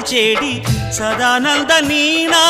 భజిల్చెడి Sadananda Neena.